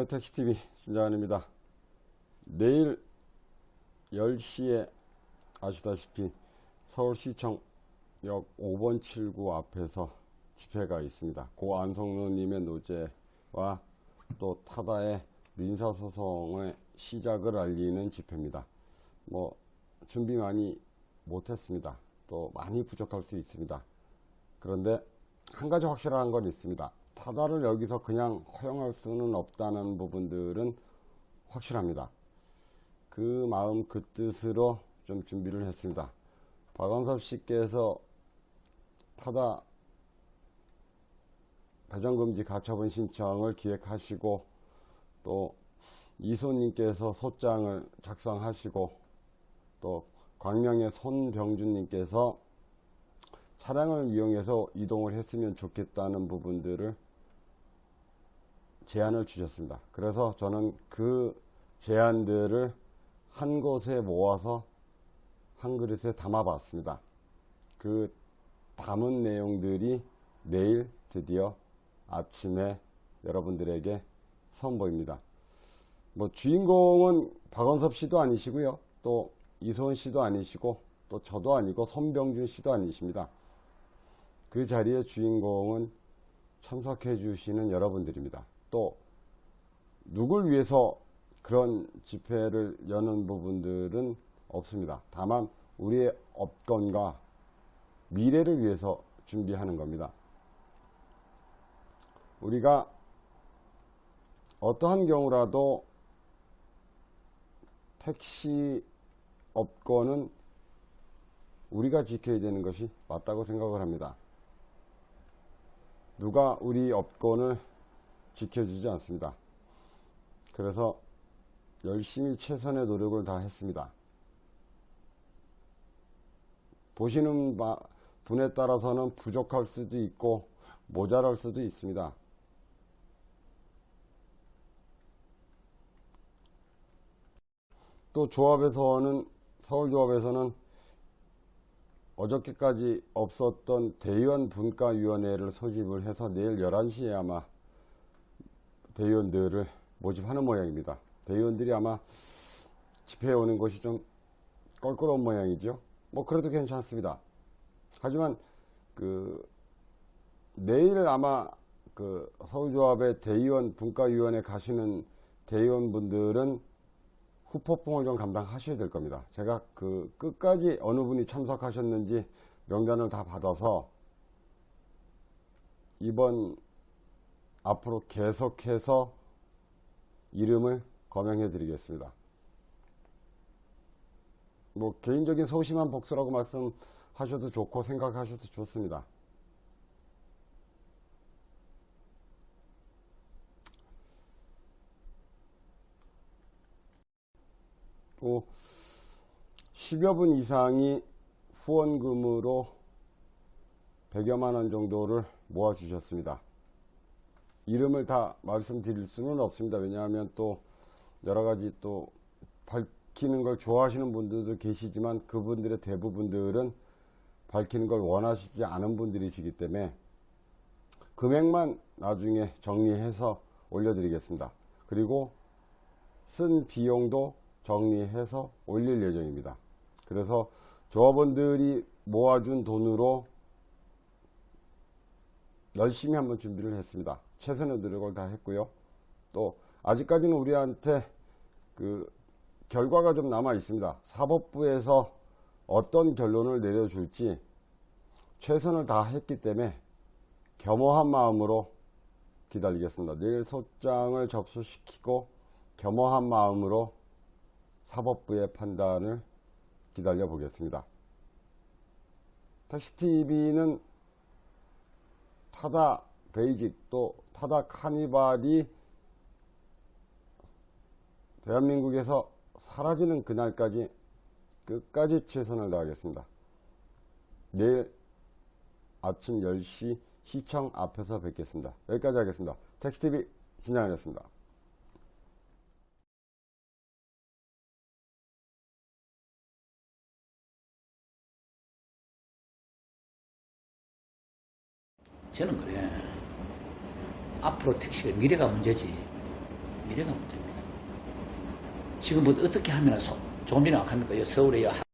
안녕하세요. 택시TV 신장환입니다. 내일 10시에 아시다시피 서울시청역 5번 7구 앞에서 집회가 있습니다. 고 안성로님의 노제와 또 타다의 민사소송의 시작을 알리는 집회입니다. 뭐 준비 많이 못했습니다. 또 많이 부족할 수 있습니다. 그런데 한 가지 확실한 건 있습니다. 타다를 여기서 그냥 허용할 수는 없다는 부분들은 확실합니다. 그 마음 그 뜻으로 좀 준비를 했습니다. 박원섭 씨께서 타다 배정금지 가처분 신청을 기획하시고 또 이소님께서 소장을 작성하시고 또 광명의 손병준님께서 차량을 이용해서 이동을 했으면 좋겠다는 부분들을 제안을 주셨습니다. 그래서 저는 그 제안들을 한 곳에 모아서 한 그릇에 담아봤습니다. 그 담은 내용들이 내일 드디어 아침에 여러분들에게 선보입니다. 뭐 주인공은 박원섭 씨도 아니시고요. 또 이소은 씨도 아니시고 또 저도 아니고 손병준 씨도 아니십니다. 그 자리의 주인공은 참석해 주시는 여러분들입니다. 또 누굴 위해서 그런 집회를 여는 부분들은 없습니다. 다만 우리의 업권과 미래를 위해서 준비하는 겁니다. 우리가 어떠한 경우라도 택시 업권은 우리가 지켜야 되는 것이 맞다고 생각을 합니다. 누가 우리 업권을 지켜주지 않습니다. 그래서 열심히 최선의 노력을 다 했습니다. 보시는 바, 분에 따라서는 부족할 수도 있고 모자랄 수도 있습니다. 또 조합에서는 서울조합에서는 어저께까지 없었던 대의원 분과위원회를 소집을 해서 내일 11시에 아마 대의원들을 모집하는 모양입니다. 대의원들이 아마 집회에 오는 것이 좀 껄끄러운 모양이죠. 뭐 그래도 괜찮습니다. 하지만 그 내일 아마 그 서울조합의 대의원 분과위원회 가시는 대의원분들은 후폭풍을 좀 감당하셔야 될 겁니다. 제가 그 끝까지 어느 분이 참석하셨는지 명단을 다 받아서 이번 앞으로 계속해서 이름을 거명해 드리겠습니다. 뭐 개인적인 소심한 복수라고 말씀하셔도 좋고 생각하셔도 좋습니다. 또 10여 분 이상이 후원금으로 100여만 원 정도를 모아 주셨습니다. 이름을 다 말씀드릴 수는 없습니다. 왜냐하면 또 여러 가지 또 밝히는 걸 좋아하시는 분들도 계시지만 그분들의 대부분들은 밝히는 걸 원하시지 않은 분들이시기 때문에 금액만 나중에 정리해서 올려드리겠습니다. 그리고 쓴 비용도 정리해서 올릴 예정입니다. 그래서 조합원들이 모아준 돈으로 열심히 한번 준비를 했습니다. 최선의 노력을 다 했고요. 또 아직까지는 우리한테 그 결과가 좀 남아 있습니다. 사법부에서 어떤 결론을 내려줄지 최선을 다 했기 때문에 겸허한 마음으로 기다리겠습니다. 내일 소장을 접수시키고 겸허한 마음으로 사법부의 판단을 기다려 보겠습니다. 택시TV는 타다 베이직 또 타다 카니발이 대한민국에서 사라지는 그날까지 끝까지 최선을 다하겠습니다. 내일 아침 10시 시청 앞에서 뵙겠습니다. 여기까지 하겠습니다. 택시TV 진양이었습니다. 저는 그래. 앞으로 택시가 미래가 문제지. 미래가 문제입니다. 지금 뭐 어떻게 하면 소- 조금 전에 합니까? 서울에